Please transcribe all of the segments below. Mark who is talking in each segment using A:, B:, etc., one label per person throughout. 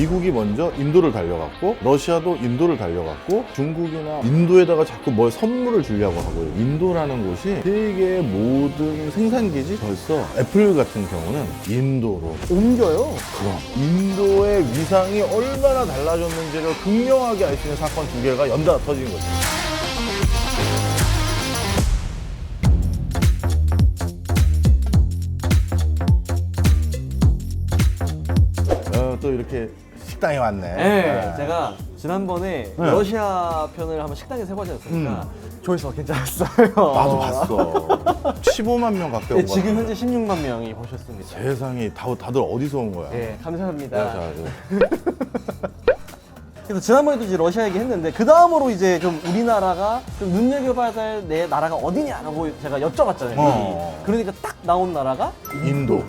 A: 미국이 먼저 인도를 달려갔고 러시아도 인도를 달려갔고 중국이나 인도에다가 자꾸 뭘 선물을 주려고 하고요. 인도라는 곳이 세계의 모든 생산기지 벌써 애플 같은 경우는 인도로
B: 옮겨요.
A: 그럼 인도의 위상이 얼마나 달라졌는지를 극명하게 알 수 있는 사건 두 개가 연달아 터진 거죠. 식당에 왔네.
B: 네, 제가 지난번에
A: 네.
B: 러시아 편을 한번 식당에서 해보지 않습니까? 조회수가 괜찮았어요.
A: 나도 봤어. 15만 명 가까이
B: 네,
A: 온 거야.
B: 지금 현재 16만 명이 보셨습니다.
A: 세상에 다, 다들 어디서 온 거야?
B: 네, 감사합니다.
A: 자, 자,
B: 그래서 지난번에도 이제 러시아 얘기 했는데 그 다음으로 이제 좀 우리나라가 좀 눈여겨봐야 될 내 나라가 어디냐라고 제가 여쭤봤잖아요.
A: 어.
B: 그러니까 딱 나온 나라가
A: 인도.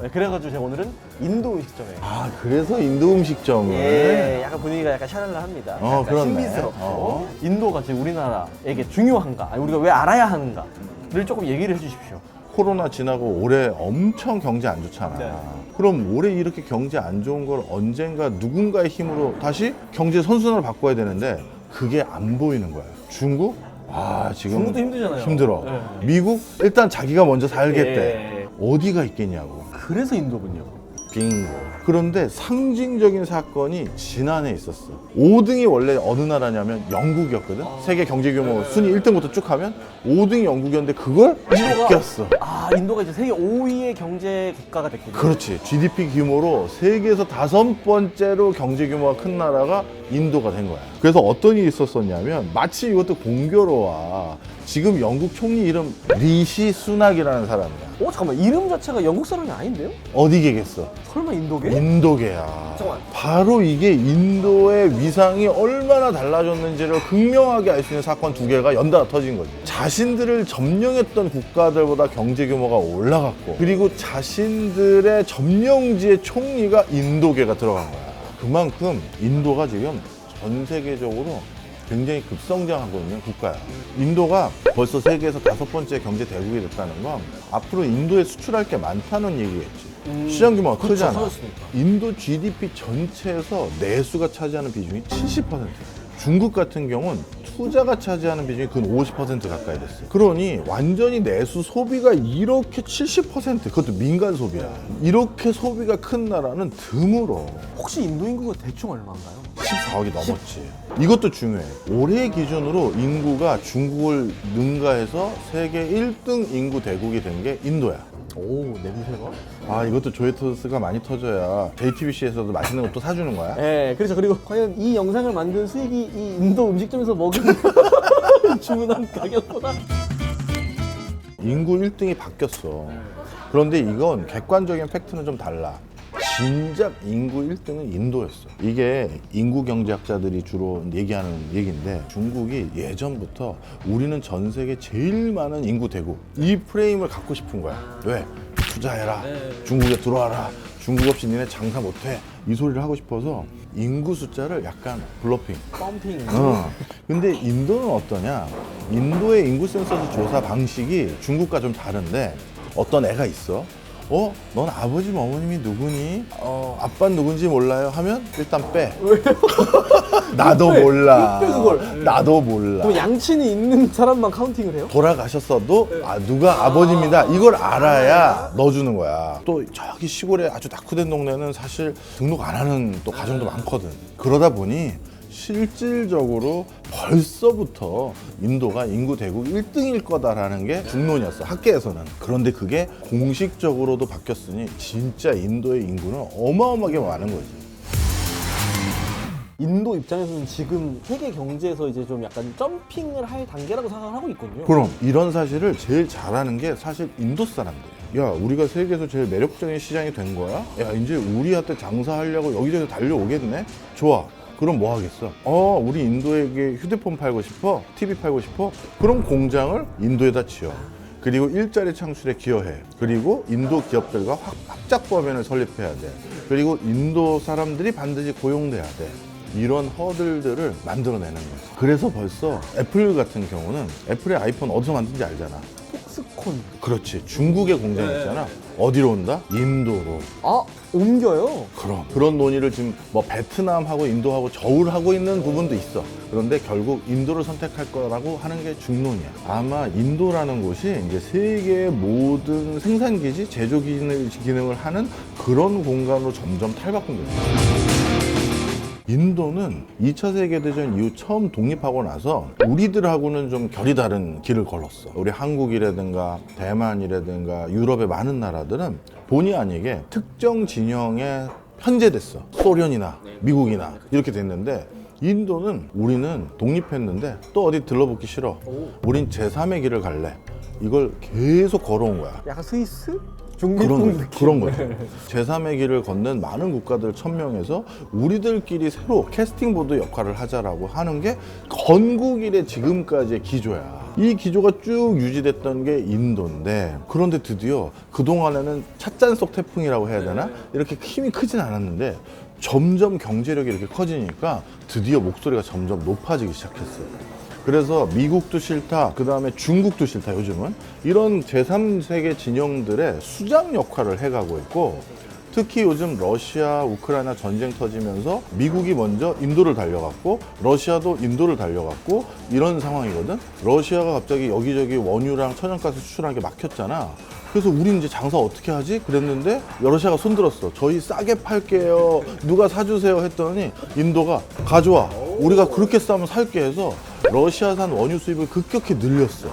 B: 네, 그래가지고 제가 오늘은 인도 음식점에.
A: 아, 그래서 인도 음식점을.
B: 예, 약간 분위기가 약간 샤랄라합니다.
A: 어,
B: 약간
A: 그렇네.
B: 신비스럽고
A: 어.
B: 인도가 지금 우리나라에게 중요한가, 아니 우리가 왜 알아야 하는가를 조금 얘기를 해주십시오.
A: 코로나 지나고 올해 엄청 경제 안 좋잖아.
B: 네.
A: 그럼 올해 이렇게 경제 안 좋은 걸 언젠가 누군가의 힘으로 다시 경제 선순환을 바꿔야 되는데 그게 안 보이는 거야. 중국? 아, 지금
B: 중국도 힘들잖아요.
A: 힘들어.
B: 네.
A: 미국? 일단 자기가 먼저 살겠대.
B: 예.
A: 어디가 있겠냐고.
B: 그래서 인도군요.
A: 빙고. 그런데 상징적인 사건이 지난해 있었어. 5등이 원래 어느 나라냐면 영국이었거든. 세계 경제 규모 순위 1등부터 쭉 하면 5등이 영국이었는데 그걸
B: 인도가-. 아, 인도가 이제 세계 5위의 경제 국가가 됐군요.
A: 그렇지. GDP 규모로 세계에서 다섯 번째로 경제 규모가 큰 나라가 인도가 된 거야. 그래서 어떤 일이 있었었냐면 마치 이것도 공교로워. 지금 영국 총리 이름 리시 수낙이라는 사람이야.
B: 어, 잠깐만. 이름 자체가 영국 사람이 아닌데요?
A: 어디 계겠어?
B: 설마 인도계?
A: 인도계야.
B: 잠깐만.
A: 바로 이게 인도의 위상이 얼마나 달라졌는지를 극명하게 알 수 있는 사건 두 개가 연달아 터진 거지. 자신들을 점령했던 국가들보다 경제 규모가 올라갔고, 그리고 자신들의 점령지의 총리가 인도계가 들어간 거야. 그만큼 인도가 지금 전 세계적으로 굉장히 급성장하고 있는 국가야. 인도가 벌써 세계에서 다섯 번째 경제 대국이 됐다는 건 앞으로 인도에 수출할 게 많다는 얘기겠지.
B: 음,
A: 시장 규모가
B: 그렇죠,
A: 크잖아.
B: 커졌으니까.
A: 인도 GDP 전체에서 내수가 차지하는 비중이 70%. 중국 같은 경우는 투자가 차지하는 비중이 근 50% 가까이 됐어요. 그러니 완전히 내수 소비가 이렇게 70% 그것도 민간 소비야. 이렇게 소비가 큰 나라는 드물어.
B: 혹시 인도 인구가 대충 얼마인가요?
A: 14억이 넘었지. 이것도 중요해. 올해 기준으로 인구가 중국을 능가해서 세계 1등 인구 대국이 된 게 인도야.
B: 오, 냄새가?
A: 아 이것도 조회토스가 많이 터져야 JTBC에서도 맛있는 것도 사주는 거야?
B: 네, 그렇죠. 그리고 과연 이 영상을 만든 수익이 이 인도 음식점에서 먹은 주문한 가격보다
A: 인구 1등이 바뀌었어. 그런데 이건 객관적인 팩트는 좀 달라. 진작 인구 1등은 인도였어. 이게 인구 경제학자들이 주로 얘기하는 얘기인데 중국이 예전부터 우리는 전 세계 제일 많은 인구 대국 이 프레임을 갖고 싶은 거야. 왜? 투자해라. 중국에 들어와라. 중국 없이 니네 장사 못해. 이 소리를 하고 싶어서 인구 숫자를 약간 블러핑.
B: 펌핑.
A: 어. 근데 인도는 어떠냐? 인도의 인구 센서스 조사 방식이 중국과 좀 다른데 어떤 애가 있어. 어? 넌 아버지 어머님이 누구니? 어, 아빠는 누군지 몰라요? 하면 일단 빼. 나도
B: 왜 빼?
A: 몰라.
B: 왜 빼, 그걸?
A: 나도 몰라.
B: 그럼 양친이 있는 사람만 카운팅을 해요?
A: 돌아가셨어도 아, 누가 아버지입니다. 이걸 알아야 넣어주는 거야. 또 저기 시골에 아주 낙후된 동네는 사실 등록 안 하는 또 가정도 많거든. 그러다 보니 실질적으로 벌써부터 인도가 인구 대국 1등일 거다라는 게 중론이었어. 학계에서는. 그런데 그게 공식적으로도 바뀌었으니 진짜 인도의 인구는 어마어마하게 많은 거지.
B: 인도 입장에서는 지금 세계 경제에서 이제 좀 약간 점핑을 할 단계라고 생각을 하고 있거든요.
A: 그럼 이런 사실을 제일 잘하는 게 사실 인도 사람들이야. 야, 우리가 세계에서 제일 매력적인 시장이 된 거야? 야, 이제 우리한테 장사하려고 여기저기 달려오겠네? 좋아. 그럼 뭐 하겠어? 어, 우리 인도에게 휴대폰 팔고 싶어? TV 팔고 싶어? 그럼 공장을 인도에다 지어. 그리고 일자리 창출에 기여해. 그리고 인도 기업들과 확- 합작 법인을 설립해야 돼. 그리고 인도 사람들이 반드시 고용돼야 돼. 이런 허들들을 만들어내는 거지. 그래서 벌써 애플 같은 경우는 애플의 아이폰 어디서 만든지 알잖아.
B: 폭스콘.
A: 그렇지. 중국의 공장이 있잖아. 어디로 온다? 인도로.
B: 아, 옮겨요.
A: 그럼 그런 논의를 지금 뭐 베트남하고 인도하고 저울하고 있는 부분도 있어. 그런데 결국 인도를 선택할 거라고 하는 게 중론이야. 아마 인도라는 곳이 이제 세계의 모든 생산 기지, 제조 기능을, 기능을 하는 그런 공간으로 점점 탈바꿈될 거야. 인도는 2차 세계대전 이후 처음 독립하고 나서 우리들하고는 좀 결이 다른 길을 걸었어. 우리 한국이라든가 대만이라든가 유럽의 많은 나라들은 본의 아니게 특정 진영에 편제됐어. 소련이나 미국이나 이렇게 됐는데 인도는 우리는 독립했는데 또 어디 들러붙기 싫어. 우린 제3의 길을 갈래. 이걸 계속 걸어온 거야.
B: 약간 스위스? 중립
A: 그런. 그런 거죠. 제3의 길을 걷는 많은 국가들 천명해서 우리들끼리 새로 캐스팅보드 역할을 하자라고 하는 게 건국 이래 지금까지의 기조야. 이 기조가 쭉 유지됐던 게 인도인데 그런데 드디어 그동안에는 찻잔속 태풍이라고 해야 되나? 이렇게 힘이 크진 않았는데 점점 경제력이 이렇게 커지니까 드디어 목소리가 점점 높아지기 시작했어요. 그래서 미국도 싫다, 그 다음에 중국도 싫다, 요즘은. 이런 제3세계 진영들의 수장 역할을 해가고 있고, 특히 요즘 러시아, 우크라이나 전쟁 터지면서 미국이 먼저 인도를 달려갔고, 러시아도 인도를 달려갔고, 이런 상황이거든. 러시아가 갑자기 여기저기 원유랑 천연가스 수출하는 게 막혔잖아. 그래서 우리 이제 장사 어떻게 하지? 그랬는데 러시아가 손들었어. 저희 싸게 팔게요. 누가 사주세요 했더니 인도가 가져와. 우리가 그렇게 싸면 살게 해서 러시아산 원유 수입을 급격히 늘렸어.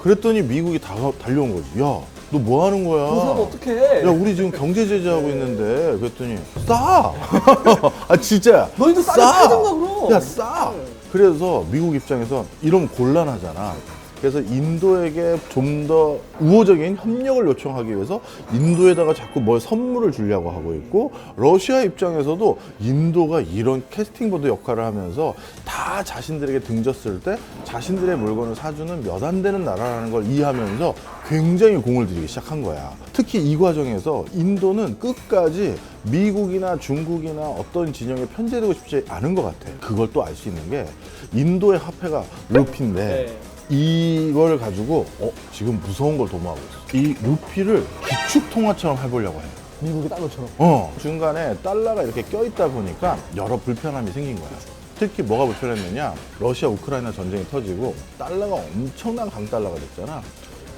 A: 그랬더니 미국이 다 달려온 거지. 야, 너 뭐 하는 거야?
B: 그 사람 어떡해?
A: 야, 우리 지금 경제 제재하고 있는데 그랬더니 싸. 아 진짜.
B: 너희도 싸게 팔든가, 그럼.
A: 야 싸. 그래서 미국 입장에서 이러면 곤란하잖아. 그래서 인도에게 좀 더 우호적인 협력을 요청하기 위해서 인도에다가 자꾸 뭘 선물을 주려고 하고 있고 러시아 입장에서도 인도가 이런 캐스팅보드 역할을 하면서 다 자신들에게 등졌을 때 자신들의 물건을 사주는 몇 안 되는 나라라는 걸 이해하면서 굉장히 공을 들이기 시작한 거야. 특히 이 과정에서 인도는 끝까지 미국이나 중국이나 어떤 진영에 편제되고 싶지 않은 것 같아. 그걸 또 알 수 있는 게 인도의 화폐가 루피인데
B: 네.
A: 이걸 가지고 어 지금 무서운 걸 도모하고 있어. 이 루피를 기축 통화처럼 해보려고 해.
B: 미국의 달러처럼.
A: 어 중간에 달러가 이렇게 껴있다 보니까 여러 불편함이 생긴 거야. 특히 뭐가 불편했느냐? 러시아 우크라이나 전쟁이 터지고 달러가 엄청난 강달러가 됐잖아.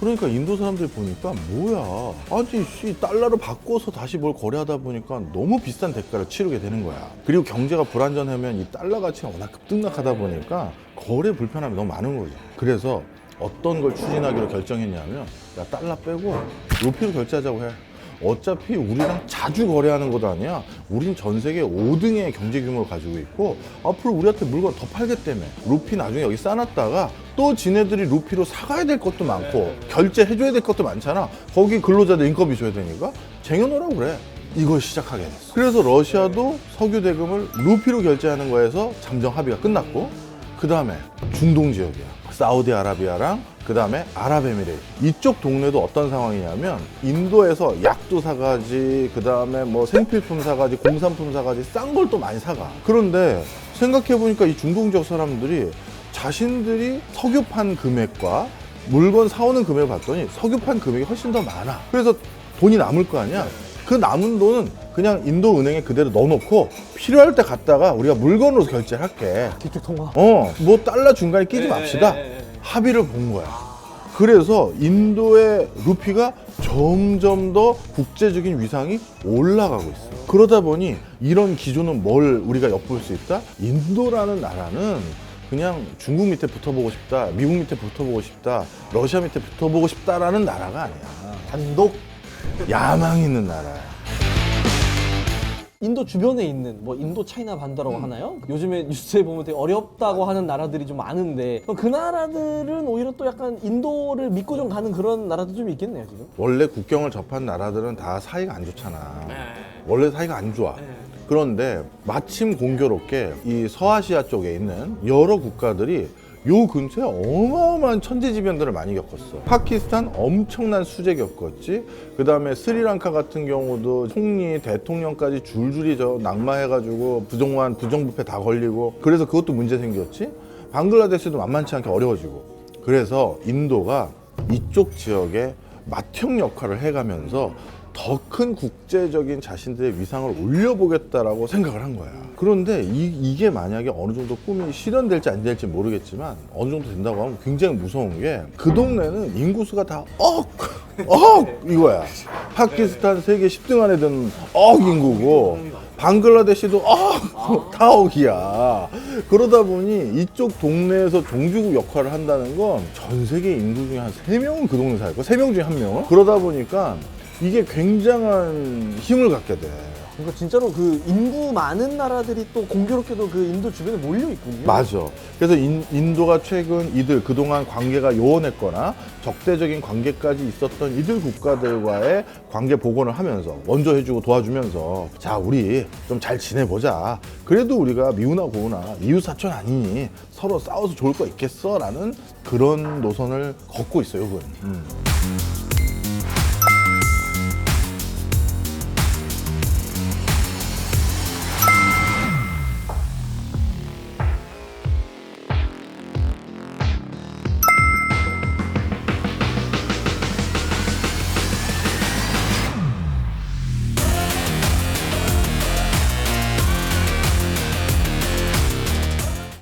A: 그러니까 인도 사람들이 보니까 뭐야? 아니 씨 달러를 바꿔서 다시 뭘 거래하다 보니까 너무 비싼 대가를 치르게 되는 거야. 그리고 경제가 불안전하면 이 달러 가치가 워낙 급등락하다 보니까 거래 불편함이 너무 많은 거죠. 그래서 어떤 걸 추진하기로 결정했냐면 야 달러 빼고 루피로 결제하자고 해. 어차피 우리랑 자주 거래하는 것 아니야. 우린 전 세계 5등의 경제 규모를 가지고 있고 앞으로 우리한테 물건 더 팔겠다며. 루피 나중에 여기 싸놨다가 또 지네들이 루피로 사가야 될 것도 많고 결제해줘야 될 것도 많잖아. 거기 근로자들 인건비 줘야 되니까 쟁여놓으라고 그래. 이걸 시작하게 됐어. 그래서 러시아도 석유 대금을 루피로 결제하는 거에서 잠정 합의가 끝났고 그 다음에 중동 지역이야. 사우디아라비아랑 그 다음에 아랍에미레이트. 이쪽 동네도 어떤 상황이냐면 인도에서 약도 사가지 그 다음에 뭐 생필품 사가지 공산품 사가지 싼 걸 또 많이 사가. 그런데 생각해보니까 이 중동 지역 사람들이 자신들이 석유판 금액과 물건 사오는 금액을 봤더니 석유판 금액이 훨씬 더 많아. 그래서 돈이 남을 거 아니야 그 남은 돈은 그냥 인도 은행에 그대로 넣어놓고 필요할 때 갔다가 우리가 물건으로 결제를 할게
B: 기축 통화.
A: 어, 뭐 달러 중간에 끼지
B: 네,
A: 맙시다.
B: 네, 네.
A: 합의를 본 거야. 그래서 인도의 루피가 점점 더 국제적인 위상이 올라가고 있어. 그러다 보니 이런 기조는 뭘 우리가 엿볼 수 있다? 인도라는 나라는 그냥 중국 밑에 붙어보고 싶다, 미국 밑에 붙어보고 싶다, 러시아 밑에 붙어보고 싶다라는 나라가 아니야.
B: 단독.
A: 야망 있는 나라야.
B: 인도 주변에 있는 뭐 인도 차이나 반도라고
A: 음.
B: 하나요? 요즘에 뉴스에 보면 되게 어렵다고 하는 나라들이 좀 많은데 그 나라들은 오히려 또 약간 인도를 믿고 좀 가는 그런 나라도 좀 있겠네요 지금.
A: 원래 국경을 접한 나라들은 다 사이가 안 좋잖아. 원래 사이가 안 좋아. 그런데 마침 공교롭게 이 서아시아 쪽에 있는 여러 국가들이 요 근처에 어마어마한 천재지변들을 많이 겪었어. 파키스탄 엄청난 수재 겪었지. 그 다음에 스리랑카 같은 경우도 총리, 대통령까지 줄줄이 저 낙마해가지고 부정한 부정부패 다 걸리고 그래서 그것도 문제 생겼지. 방글라데시도 만만치 않게 어려워지고. 그래서 인도가 이쪽 지역에 맏형 역할을 해가면서 더 큰 국제적인 자신들의 위상을 올려보겠다라고 생각을 한 거야. 그런데 이, 게 만약에 어느 정도 꿈이 실현될지 안 될지 모르겠지만 어느 정도 된다고 하면 굉장히 무서운 게 그 동네는 인구수가 다 억! 억! 이거야. 파키스탄 세계 10등 안에 드는 억 인구고 방글라데시도 억! 다 억이야. 그러다 보니 이쪽 동네에서 종주국 역할을 한다는 건 전 세계 인구 중에 한 세명은그 동네 살고 세 명 중에 한명은 그러다 보니까 이게 굉장한 힘을 갖게 돼.
B: 그러니까 진짜로 그 인구 많은 나라들이 또 공교롭게도 그 인도 주변에 몰려 있군요.
A: 맞아. 그래서 인, 인도가 최근 이들 그동안 관계가 요원했거나 적대적인 관계까지 있었던 이들 국가들과의 관계 복원을 하면서 원조 해주고 도와주면서 자 우리 좀 잘 지내보자. 그래도 우리가 미우나 고우나 이웃 사촌 아니니 서로 싸워서 좋을 거 있겠어라는 그런 노선을 걷고 있어요, 그건. 음.